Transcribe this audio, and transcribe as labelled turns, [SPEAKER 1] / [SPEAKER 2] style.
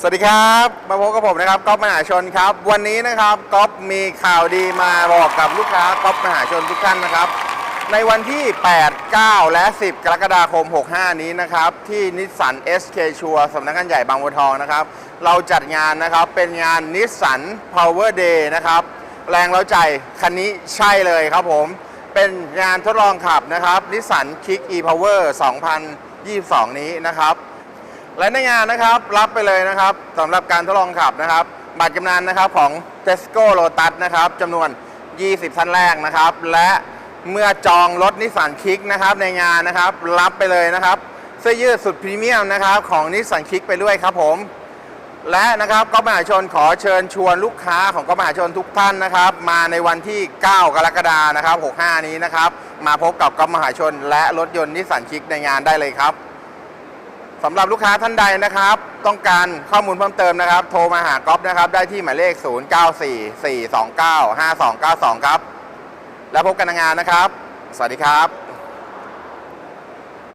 [SPEAKER 1] สวัสดีครับ มาพบกับผมนะครับก๊อฟมหาชนครับ วันนี้นะครับก๊อฟมีข่าวดีมาบอกกับลูกค้าก๊อฟมหาชนทุกท่านนะครับ ในวันที่ 8 9 และ 10 กรกฎาคม 65 นี้นะครับ ที่นิสสัน SK ชัวสำนักงานใหญ่บางบัวทองนะครับ เราจัดงานนะครับเป็นงานนิสสัน Power Day นะครับ แรงเราใจคันนี้ใช่เลยครับผม เป็นงานทดลองขับนะครับนิสสัน Kick e-Power 2022 นี้นะครับ และในงานนะครับรับไปเลยนะครับสำหรับการทดลองขับนะครับ บัตรกำนันนะครับของ Tesco Lotus นะครับจำนวน 20ท่านแรกนะครับ และเมื่อจองรถนิสสันคิกนะครับในงานนะครับรับไปเลยนะครับเสื้อยืดสุดพรีเมียมนะครับของนิสสันคิกไปด้วยครับผมและนะครับก็มหาชนขอเชิญชวนลูกค้าของก็มหาชนทุกท่านนะครับ มาในวันที่ 9 กรกฎานะครับ 65 นี้นะครับ มาพบกับก็มหาชนและรถยนต์นิสสันคิกในงานได้เลยครับ สำหรับลูกค้าท่านใดนะครับ ต้องการข้อมูลเพิ่มเติมนะครับ โทรมาหาก๊อฟนะครับ ได้ที่หมายเลข 0944295292 ครับ แล้วพบกันในงานนะครับ สวัสดีครับ